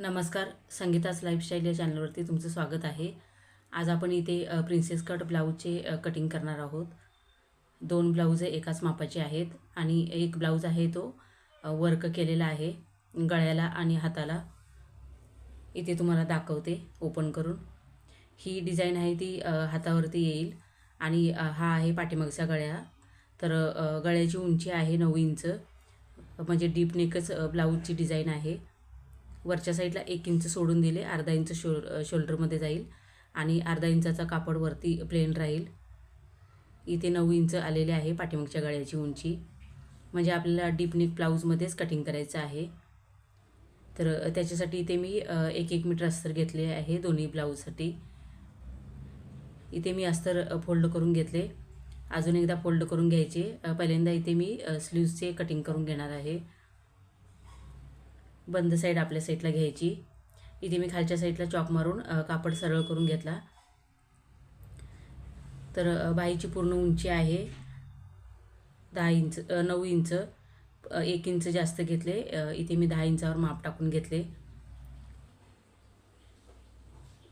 नमस्कार संगीताच लाईफस्टाईल या चॅनलवरती तुमचं स्वागत आहे. आज आपण इथे प्रिन्सेस कट ब्लाऊजचे कटिंग करणार आहोत. दोन ब्लाऊज एकाच मापाचे आहेत आणि एक ब्लाऊज आहे तो वर्क केलेला आहे गळ्याला आणि हाताला. इथे तुम्हाला दाखवते ओपन करून. ही डिझाईन आहे ती हातावरती येईल आणि हा आहे पाठीमागचा गळ्या. तर गळ्याची उंची आहे नऊ इंच. म्हणजे डीप नेकच ब्लाऊजची डिझाईन आहे. वरच्या साईडला एक इंच सोडून दिले अर्धा इंच शो शोल्डरमध्ये जाईल आणि अर्धा इंचाचा कापड वरती प्लेन राहील. इथे नऊ इंच आलेले आहे पाठीमागच्या गळ्याची उंची. म्हणजे आपल्याला डीपनिक ब्लाऊजमध्येच कटिंग करायचं आहे. तर त्याच्यासाठी इथे मी एक एक मीटर अस्तर घेतले आहे दोन्ही ब्लाऊजसाठी. इथे मी अस्तर फोल्ड करून घेतले. अजून एकदा फोल्ड करून घ्यायचे. पहिल्यांदा इथे मी स्लीव्सचे कटिंग करून घेणार आहे. बंद साईड आपल्या साईडला घ्यायची. इथे मी खालच्या साईडला चॉक मारून कापड सरळ करून घेतला. तर बाईची पूर्ण उंची आहे. दहा इंच नऊ इंच एक इंच जास्त घेतले. इथे मी दहा इंचावर माप टाकून घेतले.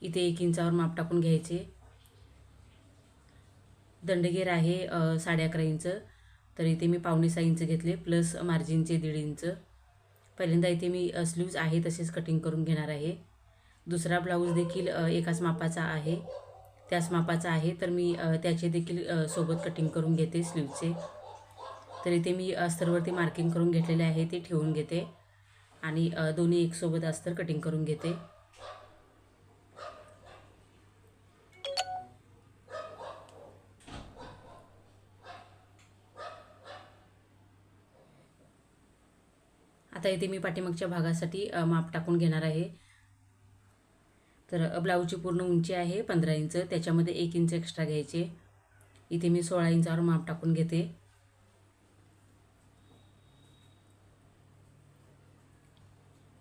इथे एक इंचावर माप टाकून घ्यायचे. दंडगेर आहे साडे अकरा इंच. तर इथे मी पावणे सहा इंच घेतले प्लस मार्जिनचे दीड इंच. पहिल्यांदा इथे मी स्लीव्ज आहे तसेच कटिंग करून घेणार आहे. दुसरा ब्लाऊज देखील एकाच मापाचा आहे. त्याच मापाचा आहे तर मी त्याचे देखील सोबत कटिंग करून घेते स्लीवचे तर इथे मी अस्तरवरती मार्किंग करून घेतलेले आहे ते ठेवून घेते. आणि दोन्ही एकसोबत अस्तर कटिंग करून घेते. आता इथे मी पाठीमागच्या भागासाठी माप टाकून घेणार आहे. तर ब्लाऊजची पूर्ण उंची आहे पंधरा इंच त्याच्यामध्ये एक इंच एक्स्ट्रा घ्यायचे. इथे मी सोळा इंचावर माप टाकून घेते.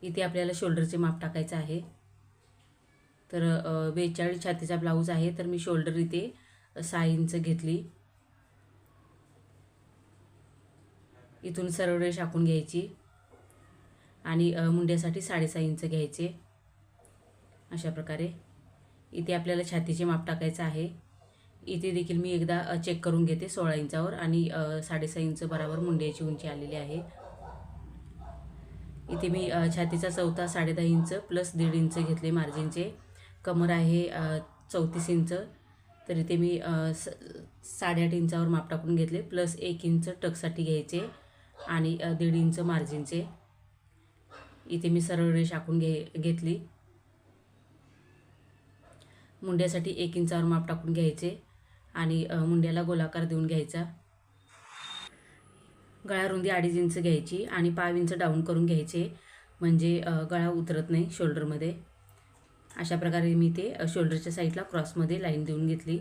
इथे आपल्याला शोल्डरचे माप टाकायचं आहे. तर बेचाळीस छातीचा ब्लाऊज आहे तर मी शोल्डर इथे सहा इंच घेतली. इथून सरळ रेष आखून घ्यायची. आणि मुंड्यासाठी साडेसहा इंच घ्यायचे. अशा प्रकारे. इथे आपल्याला छातीचे माप टाकायचं आहे. इथे देखील मी एकदा चेक करून घेते सोळा इंचावर आणि साडेसहा इंच बराबर मुंड्याची उंची आलेली आहे. इथे मी छातीचा चौथा साडेदहा इंच प्लस दीड इंच घेतले मार्जिनचे. कमर आहे चौतीस इंच. तर इथे मी स साडेआठ इंचावर माप टाकून घेतले. प्लस एक इंच टकसाठी घ्यायचे आणि दीड इंच मार्जिनचे. इथे मी सरळ रेष आखून घे घेतली. मुंड्यासाठी एक इंचावर माप टाकून घ्यायचे आणि मुंड्याला गोलाकार देऊन घ्यायचा. गळा रुंदी अडीच इंच घ्यायची आणि पाव इंच डाऊन करून घ्यायचे. म्हणजे गळा उतरत नाही शोल्डरमध्ये. अशा प्रकारे मी ते शोल्डरच्या साईडला क्रॉसमध्ये लाईन देऊन घेतली.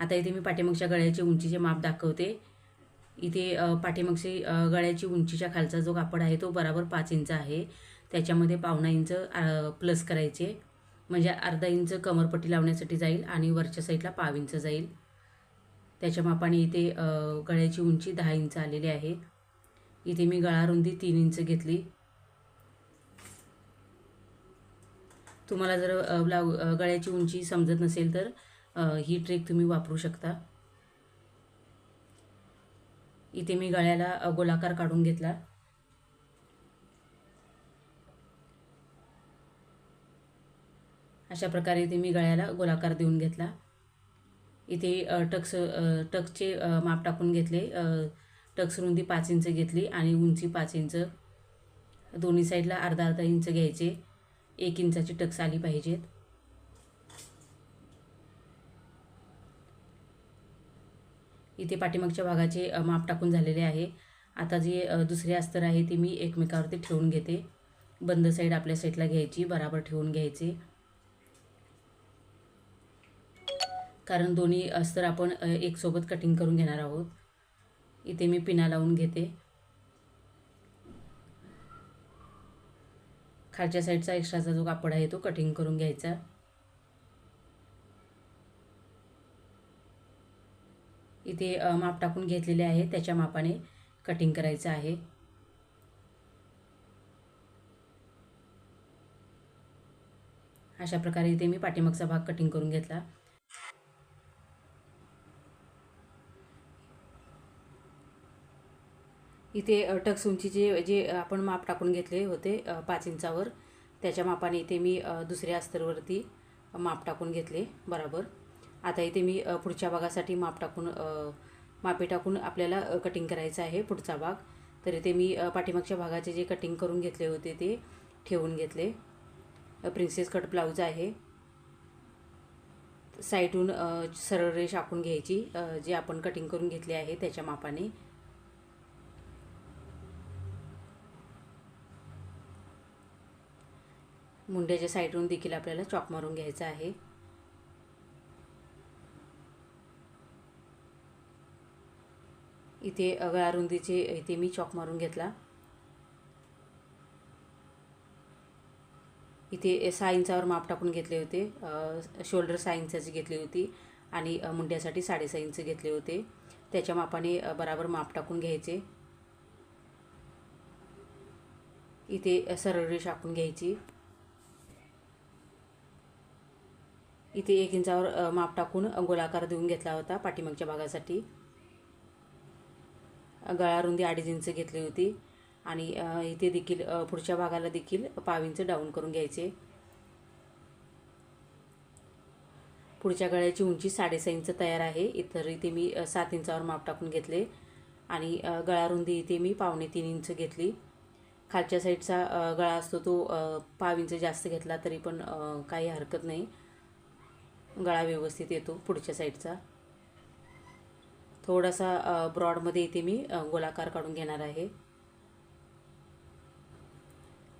आता इथे मी पाठीमागच्या गळ्याची उंचीचे माप दाखवते. इथे पाठीमागची गळ्याची उंचीच्या खालचा जो कापड आहे तो बराबर पाच इंच आहे. त्याच्यामध्ये पावणा इंच प्लस करायचे. म्हणजे अर्धा इंच कमरपट्टी लावण्यासाठी जाईल आणि वरच्या साईडला पाव इंच जाईल. त्याच्या मापाने इथे गळ्याची उंची दहा इंच आलेली आहे. इथे मी गळा रुंदी तीन इंच घेतली. तुम्हाला जर ब्लाऊ गळ्याची उंची समजत नसेल तर ही ट्रिक तुम्ही वापरू शकता. इथे मी गळ्याला गोलाकार काढून घेतला. अशा प्रकारे इथे मी गळ्याला गोलाकार देऊन घेतला. इथे टक्स टक्सचे माप टाकून घेतले. टक्स रुंदी पाच इंच घेतली आणि उंची पाच इंच. दोन्ही साईडला अर्धा अर्धा इंच घ्यायचे. एक इंचाची टक्स आली पाहिजेत. इथे पाठीमागच्या भागाचे माप टाकून झालेले आहे. आता जे दुसरी दुसरे अस्तर आहे ते मी एकमेकावरती ठेवून घेते. बंद साईड आपल्या साईडला घ्यायची बराबर ठेवून घ्यायचे. कारण दोन्ही अस्तर आपण एकसोबत कटिंग करून घेणार आहोत. इथे मी पिना लावून घेते. खालच्या साईडचा एक्स्ट्राचा जो कापड आहे तो कटिंग करून घ्यायचा. इथे माप टाकून घेतलेले आहे. त्याच्या मापाने कटिंग करायचं आहे. अशा प्रकारे इथे मी पाठीमागचा भाग कटिंग करून घेतला. इथे टक्स उंचीचे जे आपण माप टाकून घेतले होते पाच इंचावर त्याच्या मापाने इथे मी दुसऱ्या अस्तरवरती माप टाकून घेतले. बराबर. आता इथे मी पुढच्या भागासाठी माप टाकून मापे टाकून आपल्याला कटिंग करायचं आहे पुढचा भाग. तर इथे मी पाठीमागच्या भागाचे जे कटिंग करून घेतले होते ते ठेवून घेतले. प्रिन्सेस कट ब्लाऊज आहे. साईडून सरळ रेष आखून घ्यायची जे आपण कटिंग करून घेतली आहे त्याच्या मापाने. मुंड्याच्या साईडून देखील आपल्याला चॉक मारून घ्यायचा आहे. इथे गळा रुंदीचे इथे मी चॉक मारून घेतला. इथे सहा इंचावर माप टाकून घेतले होते. शोल्डर सहा इंचाची घेतली होती आणि मुंड्यासाठी साडेसहा इंच घेतले होते. त्याच्या मापाने बराबर माप टाकून घ्यायचे. इथे सरळ रेष आखून घ्यायची. इथे एक इंचावर माप टाकून गोलाकार देऊन घेतला होता पाठीमागच्या भागासाठी. गळारुंदी अडीच इंच घेतली होती. आणि इथे देखील पुढच्या भागाला देखील पाव इंच डाऊन करून घ्यायचे. पुढच्या गळ्याची उंची साडेसहा इंच तयार आहे. इतर इथे मी सात इंचावर माप टाकून घेतले. आणि गळारुंदी इथे मी पावणे तीन इंच घेतली. खालच्या साईडचा गळा असतो तो पाव इंच जास्त घेतला तरी पण काही हरकत नाही. गळा व्यवस्थित येतो पुढच्या साईडचा. थोडासा ब्रॉडमध्ये इथे मी गोलाकार काढून घेणार आहे.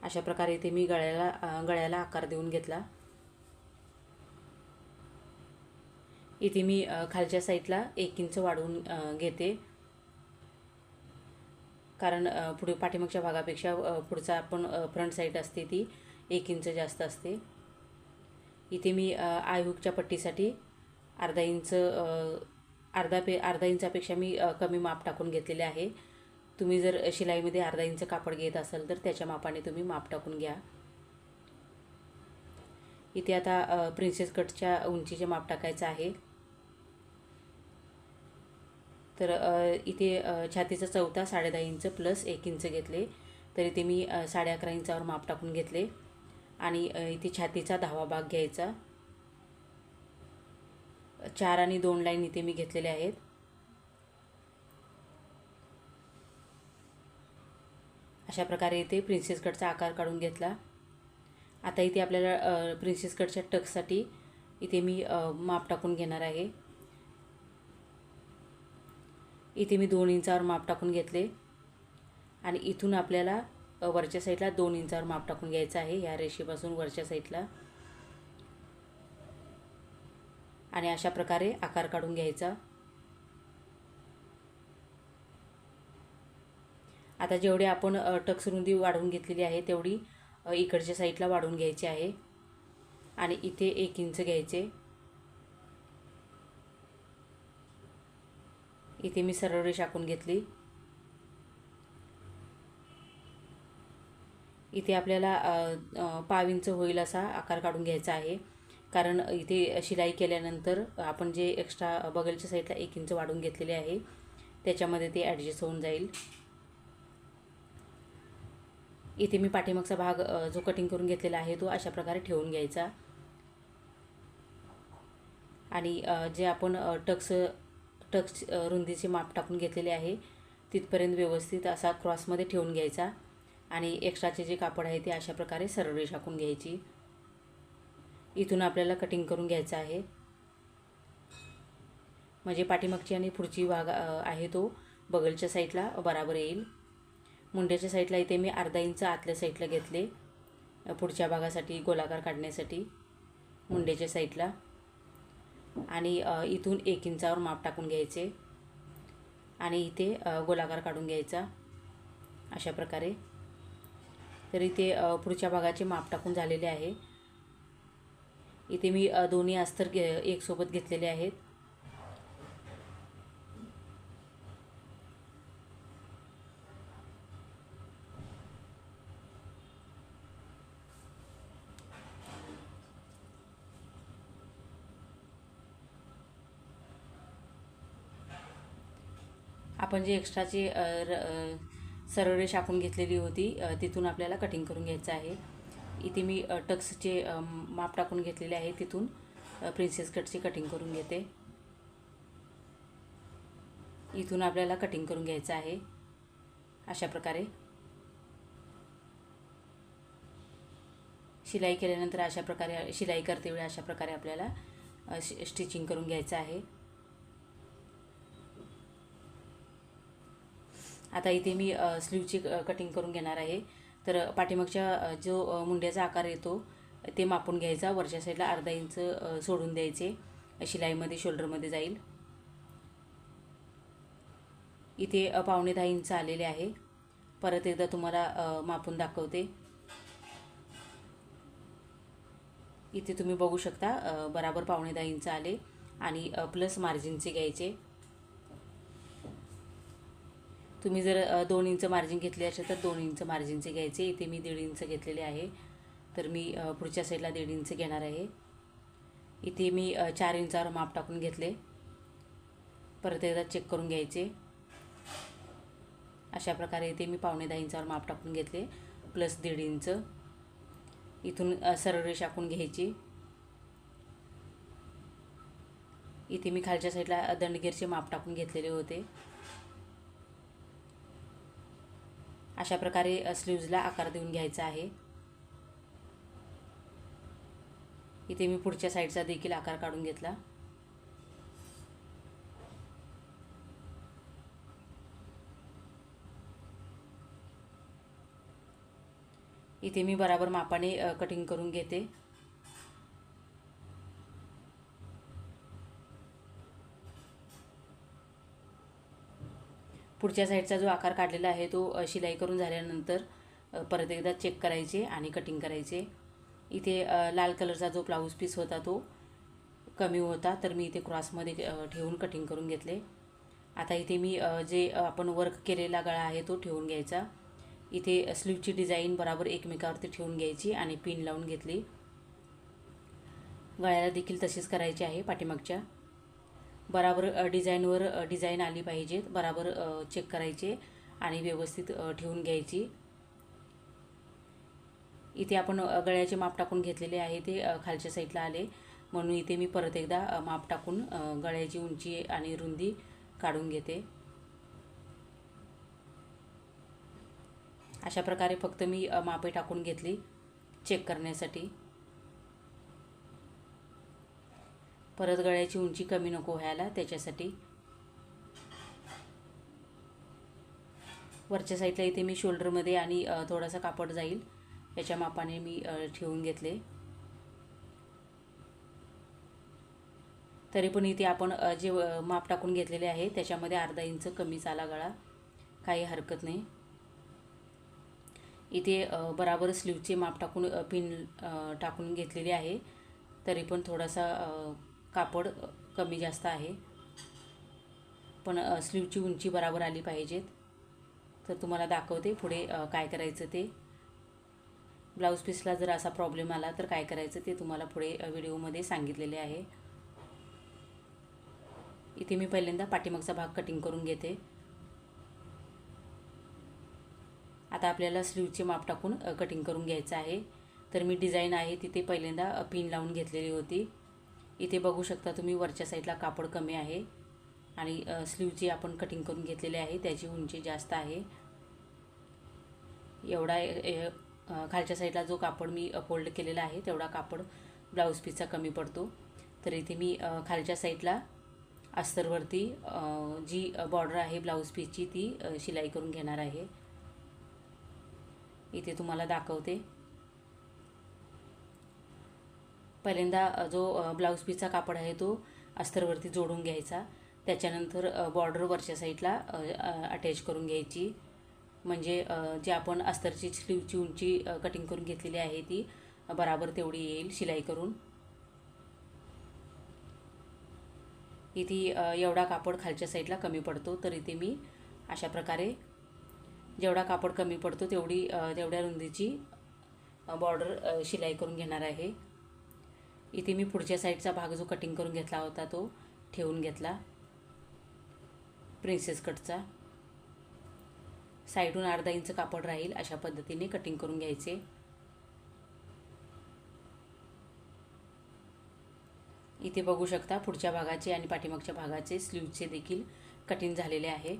अशा प्रकारे इथे मी गळ्याला गळ्याला आकार देऊन घेतला. इथे मी खालच्या साईडला एक इंच वाढवून घेते. कारण पुढे पाठीमागच्या भागापेक्षा पुढचा आपण फ्रंट साईड असते ती एक इंच जास्त असते. इथे मी आयहूकच्या आय हुकच्या पट्टीसाठी अर्धा इंच अर्धा पे अर्धा इंचापेक्षा मी कमी माप टाकून घेतलेले आहे. तुम्ही जर शिलाईमध्ये अर्धा इंच कापड घेत असाल तर त्याच्या मापाने तुम्ही माप टाकून घ्या. इथे आता प्रिन्सेस कटच्या उंचीचे माप टाकायचं आहे. तर इथे छातीचा चौथा साडेदहा इंच प्लस एक इंच घेतले. तर इथे मी साडे अकरा इंचावर माप टाकून घेतले. आणि इथे छातीचा दहावा भाग घ्यायचा. चार आणि दोन लाईन इथे मी घेतलेले आहेत. अशा प्रकारे इथे प्रिन्सेस कटचा आकार काढून घेतला. आता इथे आपल्याला प्रिन्सेस कटच्या टक्ससाठी इथे मी माप टाकून घेणार आहे. इथे मी दोन इंचावर माप टाकून घेतले. आणि इथून आपल्याला वरच्या साईडला दोन इंचावर माप टाकून घ्यायचं आहे. ह्या रेषेपासून वरच्या साईडला आणि अशा प्रकारे आकार काढून घ्यायचा. आता जेवढे आपण अ, टक्स रुंदी वाढवून घेतलेली आहे तेवढी इकडच्या साईडला वाढवून घ्यायची आहे. आणि इथे एक इंच घ्यायचे. इथे मी सरळ रेष आखून घेतली. इथे आपल्याला पाव इंच होईल असा आकार काढून घ्यायचा आहे. कारण इथे शिलाई केल्यानंतर आपण जे एक्स्ट्रा बगलच्या साईडला एक इंच वाढवून घेतलेले आहे त्याच्यामध्ये ते ॲडजस्ट होऊन जाईल. इथे मी पाठीमागचा भाग जो कटिंग करून घेतलेला आहे तो अशा प्रकारे ठेवून घ्यायचा. आणि जे आपण टक्स टक्स रुंदीचे माप टाकून घेतलेले आहे तिथपर्यंत व्यवस्थित असा क्रॉसमध्ये ठेवून घ्यायचा. आणि एक्स्ट्राचे जे कापड आहे ते अशा प्रकारे सरळ रेष आखून घ्यायची. इथून आपल्याला कटिंग करून घ्यायचं आहे. म्हणजे पाठीमागची आणि पुढची भाग आहे तो. बगलच्या साईडला बराबर येईल. मुंड्याच्या साईडला इथे मी अर्धा इंच आतल्या साईडला घेतले. पुढच्या भागासाठी गोलाकार काढण्यासाठी. मुंड्याच्या साईडला आणि इथून एक इंचावर माप टाकून घ्यायचे. आणि इथे गोलाकार काढून घ्यायचा. अशा प्रकारे. तर इथे पुढच्या भागाचे माप टाकून झालेले आहे. इथे मी दोन्ही अस्तर एक सोबत घेतलेले आहेत. आपण जे एक्स्ट्राची र सरळ रेष आपण घेतलेली होती तिथून आपल्याला कटिंग करून घ्यायचं आहे. इथे मी टक्सचे माप टाकून घेतलेले आहे तिथून. प्रिन्सेस कटची कटिंग करून घेते. इथून आपल्याला कटिंग करून घ्यायचं आहे. अशा प्रकारे. शिलाई केल्यानंतर अशा प्रकारे शिलाई करते वेळी अशा प्रकारे आपल्याला शि- स्टिचिंग करून घ्यायचं आहे. आता इथे मी स्लीवची कटिंग करून घेणार आहे. तर पाठीमागच्या जो मुंड्याचा आकार येतो ते मापून घ्यायचा. वरच्या साईडला अर्धा इंच सोडून द्यायचे. शिलाईमध्ये शोल्डरमध्ये जाईल. इथे पावणे दहा इंच आलेले आहे. परत एकदा तुम्हाला मापून दाखवते. इथे तुम्ही बघू शकता बराबर पावणे दहा इंच आले आणि प्लस मार्जिनचे घ्यायचे. तुम्ही जर दोन इंच मार्जिन घेतले असेल तर दोन इंच मार्जिनचे घ्यायचे. इथे मी दीड इंच घेतलेले आहे. तर मी पुढच्या साईडला दीड इंच घेणार आहे. इथे मी चार इंचावर माप टाकून घेतले. परत एकदा चेक करून घ्यायचे. अशा प्रकारे इथे मी पावणे दहा इंचावर माप टाकून घेतले. प्लस दीड इंच. इथून सरळ रेष आखून घ्यायची. इथे मी खालच्या साईडला दंडगेरचे माप टाकून घेतलेले होते. अशा प्रकारे स्लीव्जला आकार देऊन घ्यायचा आहे. इथे मी पुढच्या साईडचा देखील आकार काढून घेतला. इथे मी बराबर मापाने कटिंग करून घेते. पुढच्या साईडचा जो आकार काढलेला आहे तो शिलाई करून झाल्यानंतर परत एकदा चेक करायचे आणि कटिंग करायचे. इथे लाल कलरचा जो ब्लाऊज पीस होता तो कमी होता तर मी इथे क्रॉसमध्ये ठेवून कटिंग करून घेतले. आता इथे मी जे आपण वर्क केलेला गळा आहे तो ठेवून घ्यायचा. इथे स्लीवची डिझाईन बराबर एकमेकावरती ठेवून घ्यायची आणि पिन लावून घेतली. गळ्याला देखील तशीच करायची आहे पाठीमागच्या. बराबर डिझाईनवर डिझाईन आली पाहिजेत बराबर चेक करायचे आणि व्यवस्थित ठेवून घ्यायची. इथे आपण गळ्याचे माप टाकून घेतलेले आहे ते खालच्या साईडला आले. म्हणून इथे मी परत एकदा माप टाकून गळ्याची उंची आणि रुंदी काढून घेते. अशा प्रकारे फक्त मी मापे टाकून घेतली चेक करण्यासाठी. परत गळ्याची उंची कमी नको व्हायला त्याच्यासाठी. वरच्या साईडला इथे मी शोल्डरमध्ये आणि थोडासा कापड जाईल. याच्या मापाने मी ठेवून घेतले. तरी पण इथे आपण जे माप टाकून घेतलेले आहे त्याच्यामध्ये अर्धा इंच कमीच आला गळा. काही हरकत नाही. इथे बराबर स्लीवचे माप टाकून पिन टाकून घेतलेले आहे. तरी पण थोडासा कापड कमी जास्त आहे. पण स्लीवची उंची बराबर आली पाहिजेत. तर तुम्हाला दाखवते पुढे काय करायचं ते. ब्लाऊज पीसला जर असा प्रॉब्लेम आला तर काय करायचं ते तुम्हाला पुढे व्हिडिओमध्ये सांगितलेले आहे. इथे मी पहिल्यांदा पाठीमागचा भाग कटिंग करून घेते. आता आपल्याला स्लीवचे माप टाकून कटिंग करून घ्यायचं आहे. तर मी डिझाईन आहे तिथे पहिल्यांदा पिन लावून घेतलेली होती. इथे बघू शकता तुम्ही वरच्या साईडला कापड कमी आहे आणि स्लीवची आपण कटिंग करून घेतलेली आहे त्याची उंची जास्त आहे. एवढा ए- खालच्या साईडला जो कापड मी फोल्ड केलेला आहे तेवढा कापड ब्लाऊज पीसचा कमी पडतो. तर इथे मी खालच्या साईडला अस्तरवरती जी बॉर्डर आहे ब्लाऊज पीसची ती शिलाई करून घेणार आहे. इथे तुम्हाला दाखवते. पहिल्यांदा जो ब्लाऊज पीसचा कापड आहे तो अस्तरवरती जोडून घ्यायचा. त्याच्यानंतर बॉर्डर वरच्या साईडला अटॅच करून घ्यायची. म्हणजे जे आपण अस्तरची स्लीवची उंची कटिंग करून घेतलेली आहे ती बराबर तेवढी येईल शिलाई करून. इथे एवढा कापड खालच्या साईडला कमी पडतो तर इथे मी अशा प्रकारे जेवढा कापड कमी पडतो तेवढी तेवढ्या रुंदीची बॉर्डर शिलाई करून घेणार आहे. इथे मी पुढच्या साईडचा भाग जो कटिंग करून घेतला होता तो ठेवून घेतला. प्रिन्सेस कटचा साईडून अर्धा इंच कापड राहील अशा पद्धतीने कटिंग करून घ्यायचे. इथे बघू शकता पुढच्या भागाचे आणि पाठीमागच्या भागाचे स्लीवचे देखील कटिंग झालेले आहे.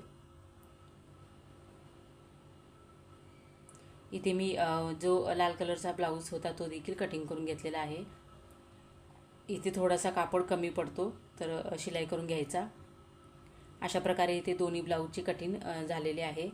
इथे मी जो लाल कलरचा ब्लाऊज होता तो देखील कटिंग करून घेतलेला आहे. इथे थोडासा कापड कमी पडतो तर शिलाई करून घ्यायचा. अशा प्रकारे इथे दोन्ही ब्लाऊजची कटिंग झालेली आहे.